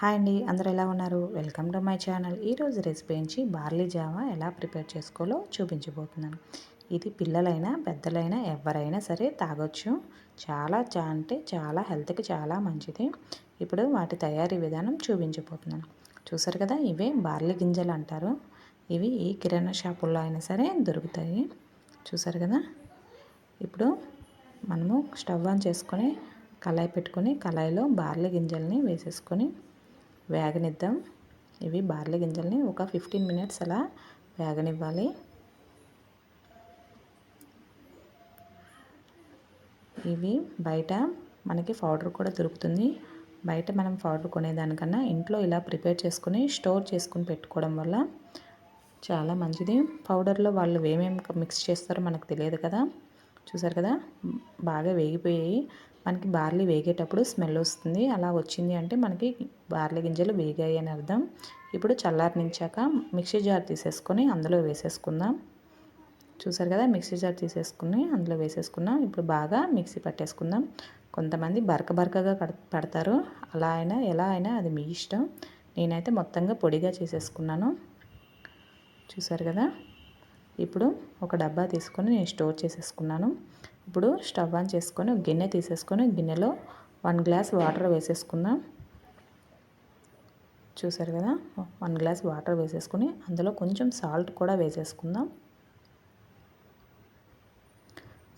Hi అండి అందరూ ఎలా ఉన్నారు? Welcome to my channel. ఈరోజు రెసిపీ నుంచి బార్లీ జావా ఎలా ప్రిపేర్ చేసుకోవాలో చూపించబోతున్నాను. ఇది పిల్లలైనా పెద్దలైనా ఎవరైనా సరే తాగొచ్చు. చాలా చా అంటే చాలా హెల్త్కి చాలా మంచిది. ఇప్పుడు వాటి తయారీ విధానం చూపించబోతున్నాను. చూసారు కదా ఇవే బార్లీ గింజలు అంటారు. ఇవి ఈ కిరాణా షాపుల్లో అయినా సరే దొరుకుతాయి. చూసారు కదా? ఇప్పుడు మనము స్టవ్ ఆన్ చేసుకొని కళాయి పెట్టుకొని కళాయిలో బార్లీ గింజల్ని వేసేసుకొని వేగనిద్దాం. ఇవి బార్లీ గింజల్ని ఒక ఫిఫ్టీన్ మినిట్స్ అలా వేగనివ్వాలి. ఇవి బయట మనకి పౌడర్ కూడా దొరుకుతుంది. బయట మనం పౌడర్ కొనేదానికన్నా ఇంట్లో ఇలా ప్రిపేర్ చేసుకుని స్టోర్ చేసుకుని పెట్టుకోవడం వల్ల చాలా మంచిది. పౌడర్లో వాళ్ళు ఏమేమి మిక్స్ చేస్తారో మనకు తెలియదు కదా. చూసారు కదా? బాగా వేగిపోయాయి. మనకి బార్లీ వేగేటప్పుడు స్మెల్ వస్తుంది. అలా వచ్చింది అంటే మనకి బార్లీ గింజలు వేగాయి అని అర్థం. ఇప్పుడు చల్లారనించాక మిక్సీ జార్ తీసేసుకొని అందులో వేసేసుకుందాం. చూసారు కదా? మిక్సీ జార్ తీసేసుకుని అందులో వేసేసుకున్నాం. ఇప్పుడు బాగా మిక్సీ పట్టేసుకుందాం. కొంతమంది బరక బరకగా పడతారు. అలా అయినా ఎలా అయినా అది మీ ఇష్టం. నేనైతే మొత్తంగా పొడిగా చేసేసుకున్నాను. చూసారు కదా? ఇప్పుడు ఒక డబ్బా తీసుకొని నేను స్టోర్ చేసేసుకున్నాను. ఇప్పుడు స్టవ్ ఆన్ చేసుకొని గిన్నె తీసేసుకొని గిన్నెలో వన్ గ్లాస్ వాటర్ వేసేసుకుందాం. చూసారు కదా? వన్ గ్లాస్ వాటర్ వేసేసుకుని అందులో కొంచెం సాల్ట్ కూడా వేసేసుకుందాం.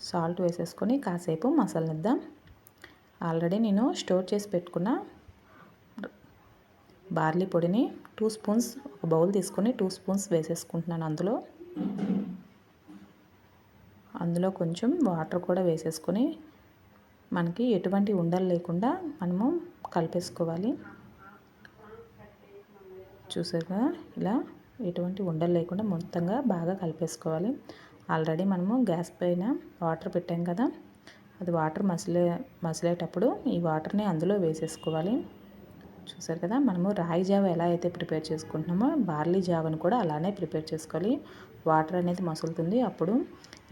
సాల్ట్ వేసేసుకొని కాసేపు మసాలనిద్దాం. ఆల్రెడీ నేను స్టోర్ చేసి పెట్టుకున్న బార్లీ పొడిని టూ స్పూన్స్ ఒక బౌల్ తీసుకొని టూ స్పూన్స్ వేసేసుకుంటున్నాను అందులో. అందులో కొంచెం వాటర్ కూడా వేసేసుకొని మనకి ఎటువంటి ఉండలు లేకుండా మనము కలిపేసుకోవాలి. చూసారుగా ఇలా ఎటువంటి ఉండలు లేకుండా మొత్తంగా బాగా కలిపేసుకోవాలి. ఆల్రెడీ మనము గ్యాస్ పైన వాటర్ పెట్టాం కదా? అది వాటర్ మసిలే మసిలేటప్పుడు ఈ వాటర్ని అందులో వేసేసుకోవాలి. చూసారు కదా మనము రాగి జావ ఎలా అయితే ప్రిపేర్ చేసుకుంటున్నామో బార్లీ జావను కూడా అలానే ప్రిపేర్ చేసుకోవాలి. వాటర్ అనేది మసులుతుంది. అప్పుడు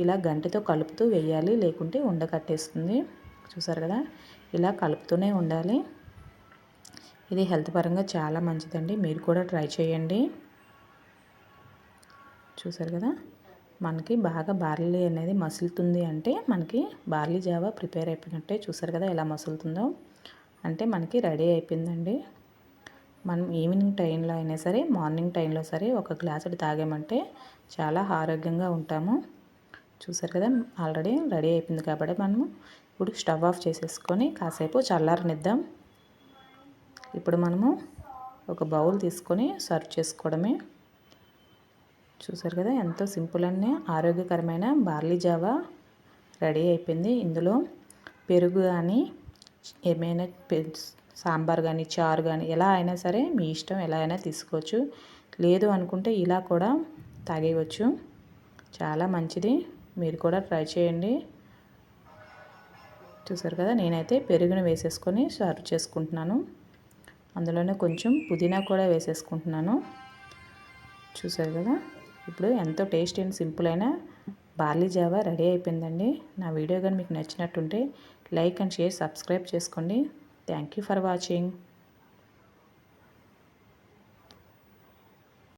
ఇలా గంటతో కలుపుతూ వేయాలి. లేకుంటే ఉండకట్టేస్తుంది చూసారు కదా ఇలా కలుపుతూనే ఉండాలి. ఇది హెల్త్ పరంగా చాలా మంచిదండి. మీరు కూడా ట్రై చేయండి. చూసారు కదా మనకి బాగా బార్లీ అనేది మసులుతుంది అంటే మనకి బార్లీ జావా ప్రిపేర్ అయిపోయినట్టే చూసారు కదా ఎలా మసులుతుందో. అంటే మనకి రెడీ అయిపోయిందండి. మనం ఈవినింగ్ టైంలో అయినా సరే మార్నింగ్ టైంలో సరే ఒక గ్లాసుడు తాగామంటే చాలా ఆరోగ్యంగా ఉంటాము. చూసారు కదా ఆల్రెడీ రెడీ అయిపోయింది కాబట్టి మనము ఇప్పుడు స్టవ్ ఆఫ్ చేసేసుకొని కాసేపు చల్లారనిద్దాం. ఇప్పుడు మనము ఒక బౌల్ తీసుకొని సర్వ్ చేసుకోవడమే. చూసారు కదా ఎంతో సింపుల్ అనే ఆరోగ్యకరమైన బార్లీ జావా రెడీ అయిపోయింది. ఇందులో పెరుగు కానీ ఏమైనా సాంబార్ కానీ చారు కానీ ఎలా అయినా సరే మీ ఇష్టం ఎలా అయినా తీసుకోవచ్చు. లేదు అనుకుంటే ఇలా కూడా తాగేయవచ్చు. చాలా మంచిది. మీరు కూడా ట్రై చేయండి. చూసారు కదా నేనైతే పెరుగును వేసేసుకొని సర్వ్ చేసుకుంటున్నాను. అందులోనే కొంచెం పుదీనా కూడా వేసేసుకుంటున్నాను. చూసారు కదా ఇప్పుడు ఎంతో టేస్ట్ అండ్ సింపుల్ అయిన బార్లీ జావా రెడీ అయిపోయిందండి. నా వీడియో కానీ మీకు నచ్చినట్టుంటే లైక్ అండ్ షేర్ సబ్స్క్రైబ్ చేసుకోండి. Thank you for watching